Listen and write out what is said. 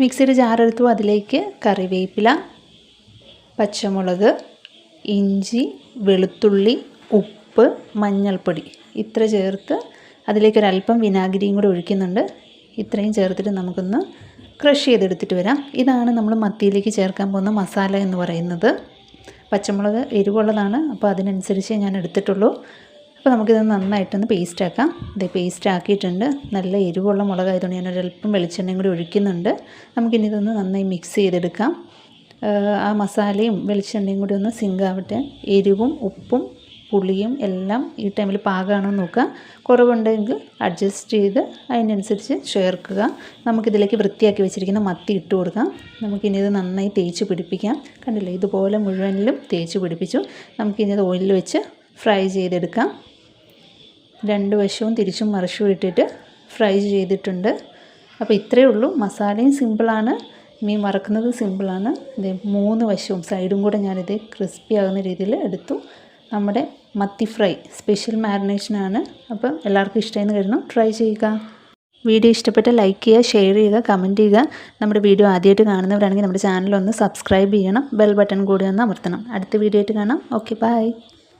മിക്സിയുടെ ജാറെടുത്തു അതിലേക്ക് കറിവേപ്പില പച്ചമുളക് ഇഞ്ചി വെളുത്തുള്ളി ഉപ്പ് മഞ്ഞൾപ്പൊടി. ഇത്ര ചേർത്ത് അതിലേക്കൊരല്പം വിനാഗിരിയും കൂടെ ഒഴിക്കുന്നുണ്ട്. ഇത്രയും ചേർത്തിട്ട് നമുക്കൊന്ന് ക്രഷ് ചെയ്തെടുത്തിട്ട് വരാം. ഇതാണ് നമ്മൾ മത്തിയിലേക്ക് ചേർക്കാൻ പോകുന്ന മസാല എന്ന് പറയുന്നത്. പച്ചമുളക് എരിവുള്ളതാണ് അപ്പോൾ അതിനനുസരിച്ച് ഞാൻ എടുത്തിട്ടുള്ളൂ. അപ്പോൾ നമുക്കിത് നന്നായിട്ടൊന്ന് പേസ്റ്റ് ആക്കാം. ഇത് പേസ്റ്റ് ആക്കിയിട്ടുണ്ട്. നല്ല എരിവുള്ള മുളകായതുകൊണ്ട് ഞാൻ അല്പം വെളിച്ചെണ്ണയും കൂടി ഒഴിക്കുന്നുണ്ട്. നമുക്കിനി ഇതൊന്ന് നന്നായി മിക്സ് ചെയ്തെടുക്കാം. ആ മസാലയും വെളിച്ചെണ്ണയും കൂടി ഒന്ന് സിങ്കാവട്ടെ എരിവും ഉപ്പും പുളിയും എല്ലാം ഈ ടൈമിൽ പാകമാണോ നോക്കുക. കുറവുണ്ടെങ്കിൽ അഡ്ജസ്റ്റ് ചെയ്ത് അതിനനുസരിച്ച് ചേർക്കുക. നമുക്കിതിലേക്ക് വൃത്തിയാക്കി വെച്ചിരിക്കുന്ന മത്തി ഇട്ട് കൊടുക്കാം. നമുക്കിനി ഇത് നന്നായി തേച്ച് പിടിപ്പിക്കാം. കണ്ടില്ലേ? ഇതുപോലെ മുഴുവനിലും തേച്ച് പിടിപ്പിച്ചു. നമുക്കിനി ഇത് ഓയിലിൽ വെച്ച് ഫ്രൈ ചെയ്തെടുക്കാം. രണ്ട് വശവും തിരിച്ചും മറിച്ചും ഇട്ടിട്ട് ഫ്രൈ ചെയ്തിട്ടുണ്ട്. അപ്പോൾ ഇത്രയേ ഉള്ളൂ. മസാലയും സിമ്പിളാണ്. മീൻ വറക്കുന്നത് സിമ്പിളാണ്. ഇത് മൂന്ന് വശവും സൈഡും കൂടെ ഞാനിത് ക്രിസ്പി ആകുന്ന രീതിയിൽ എടുത്തു. നമ്മുടെ മത്തി ഫ്രൈ സ്പെഷ്യൽ മാരിനേഷനാണ്. അപ്പം എല്ലാവർക്കും ഇഷ്ടമായെന്ന് കരുതുന്നു. ട്രൈ ചെയ്യുക. വീഡിയോ ഇഷ്ടപ്പെട്ട ലൈക്ക് ചെയ്യുക ഷെയർ ചെയ്യുക കമന്റ് ചെയ്യുക. നമ്മുടെ വീഡിയോ ആദ്യമായിട്ട് കാണുന്നവരാണെങ്കിൽ നമ്മുടെ ചാനൽ ഒന്ന് സബ്സ്ക്രൈബ് ചെയ്യണം. ബെൽ ബട്ടൺ കൂടി ഒന്ന് അമർത്തണം. അടുത്ത വീഡിയോ ആയിട്ട് കാണാം. Okay bye.